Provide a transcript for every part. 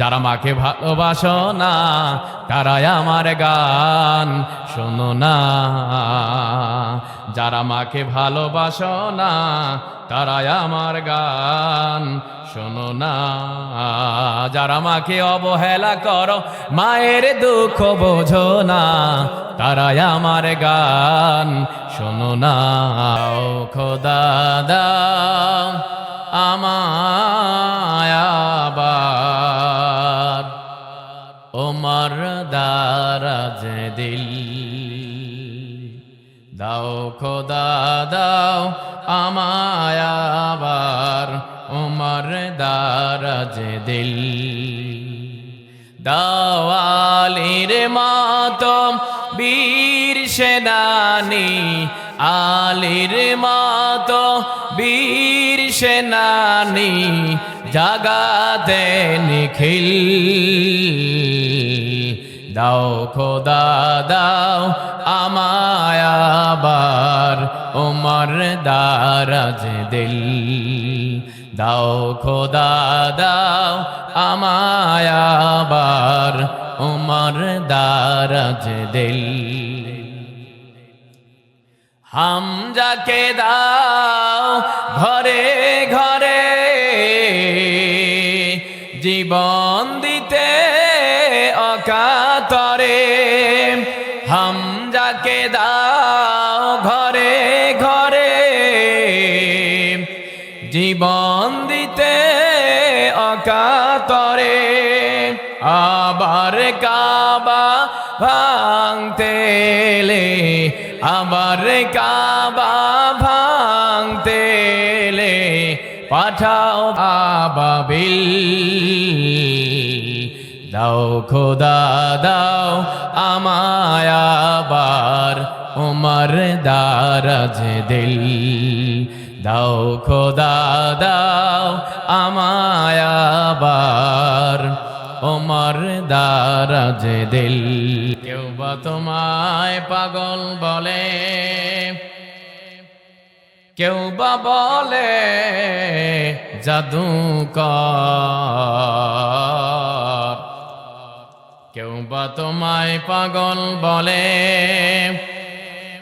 যারা মাকে ভালোবাসো না, তারাই আমার গান শোনো না। যারা মাকে ভালোবাসো না, তারাই আমার গান শোনো না। যারা মাকে অবহেলা করো, মায়ের দুঃখ বোঝো না, তারাই আমার গান শোনো না। খোদা দাও দারাজ দিল। দাও খোদা, দাও আমায়াবার ওমর দারাজ দিল। দাওয়ালির মাতম বীর সেনানি, আলির মাত বীর সেনানি, জাগাতে নিখিল। দাও খোদা, দাও আমায়াবার ওমর দারাজ দিল। দাও খোদা, দাও আমায়াবার ওমর দারাজ দিল। হামজাকে দাও ঘরে ঘরে জীবন দিতে অকাতরে হামজাকে দাও ঘরে ঘরে। জীবন দিতে অকাতরে, আবার কাবা ভাঙতেলে আবার কাবা ভাঙতেলে পাঠাও আবাবিল। দাও খোদা, দাও আমায়াবার উমর দারাজ দিল। দাও খোদা, দাও আমায়াবার ওমর দারাজ দিল। কেউ বা তোমায় পাগল বলে, কেউ বা বলে জাদুকর কেউ বা তোমায় পাগল বলে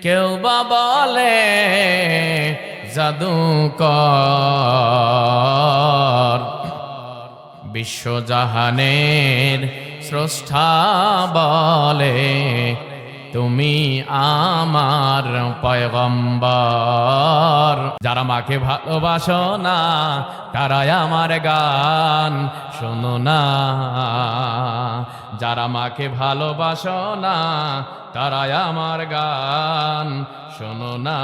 কেউ বা বলে জাদুকর। বিশ্বজাহানের স্রষ্টা বলে তুমি আমার পয়গম্বর। যারা মাকে ভালোবাসো না, তারাই আমার গান শোনো না। যারা মাকে ভালোবাসো না, তারাই আমার গান শোনো না,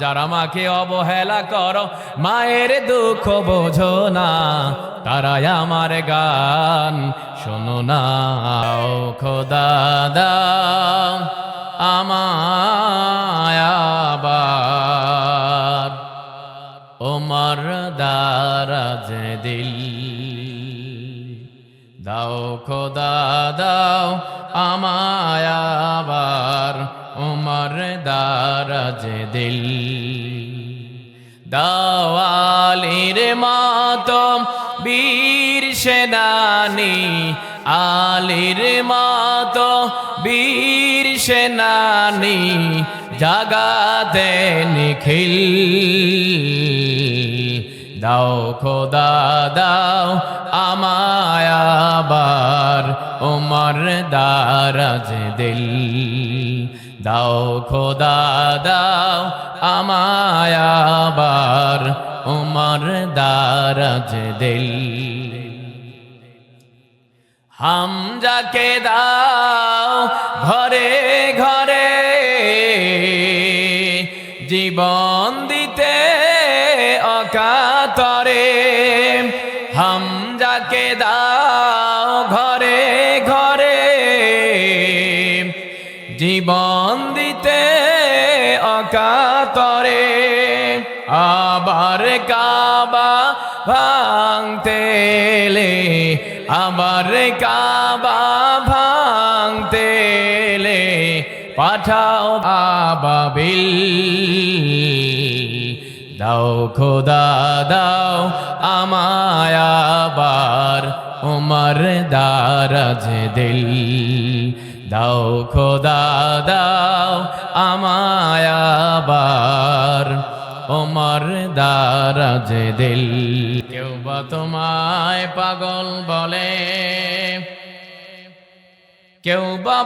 যারা মাকে অবহেলা করো, মায়ের দুঃখ বোঝো না, তারাই আমার গান। শোনো না, ও আমায়াবার ওমর দারাজ দিল, দাও খোদা, দাও আমায়াবার উমর দারাজ দিল। দাওয়ালির মাতম বীর সেনানি, আলির মাত বীর সেনানি জাগাতে নিখিল। দাও খোদা, দাও আমায়াবার উমর দারাজ দিল। দাও খোদা, দাও আমায়াবার উমর দারাজ দিল। হামজাকে দাও ঘরে ঘরে জীবন দিতে অকাতরে। হামজাকে দাও ঘরে ঘরে জীবন দিতে অকাতরে, আবার কাবা ভাঙতেলে আবার কাবা ভাঙতেলে পাঠাও আবাবিল। দাও খোদা, দাও আমায়াবার উমর দারাজ দিল। দাও খোদা, দাও আমায় আবার। ওমর দারাজ দিল, কেউ বা তোমায় পাগল বলে। কেউ বা